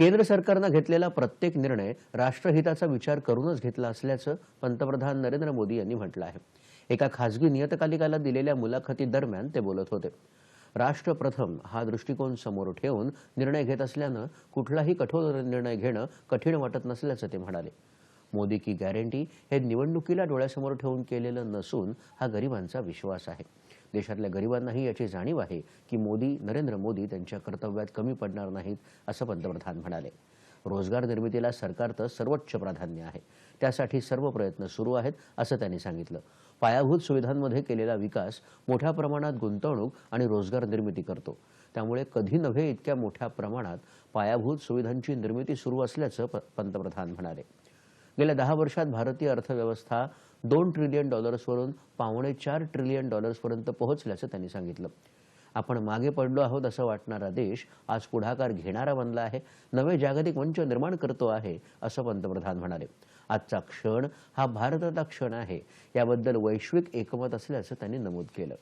केंद्र सरकारनं घेतलेला प्रत्येक निर्णय राष्ट्रहिताचा विचार करूनच घेतला असल्याचं पंतप्रधान नरेंद्र मोदी यांनी म्हटलं आहे. एका खासगी नियतकालिकाला दिलेल्या मुलाखतीदरम्यान ते बोलत होते. राष्ट्र प्रथम हा दृष्टिकोन समोर ठेवून निर्णय घेत असल्यानं कुठलाही कठोर निर्णय घेणं कठीण वाटत नसल्याचं ते म्हणाले. मोदी की गॅरंटी हे निवडणुकीला डोळ्यासमोर ठेवून केलेलं नसून हा गरिबांचा विश्वास आहे. देशातल्या गरिबांनाही याची जाणीव आहे की मोदी नरेंद्र मोदी त्यांच्या कर्तव्यात कमी पडणार नाहीत असं पंतप्रधान म्हणाले. रोजगार निर्मितीला सरकारचं सर्वोच्च प्राधान्य आहे. त्यासाठी सर्व प्रयत्न सुरू आहेत असं त्यांनी सांगितलं. पायाभूत सुविधांमध्ये केलेला विकास मोठ्या प्रमाणात गुंतवणूक आणि रोजगार निर्मिती करतो. त्यामुळे कधी नव्हे इतक्या मोठ्या प्रमाणात पायाभूत सुविधांची निर्मिती सुरू असल्याचं प- पंतप्रधान म्हणाले. गेल्या दहा वर्षात भारतीय अर्थव्यवस्था दोन ट्रिलियन डॉलर्सवरून पावणे चार ट्रिलियन डॉलर्सपर्यंत पोहोचल्याचं त्यांनी सांगितलं. आपण मागे पडलो आहोत असं वाटणारा देश आज पुढाकार घेणारा बनला आहे नवे जागतिक मंच निर्माण करतो आहे असं पंतप्रधान म्हणाले. आजचा क्षण हा भारताचा क्षण आहे. याबद्दल वैश्विक एकमत असल्याचं त्यांनी नमूद केलं.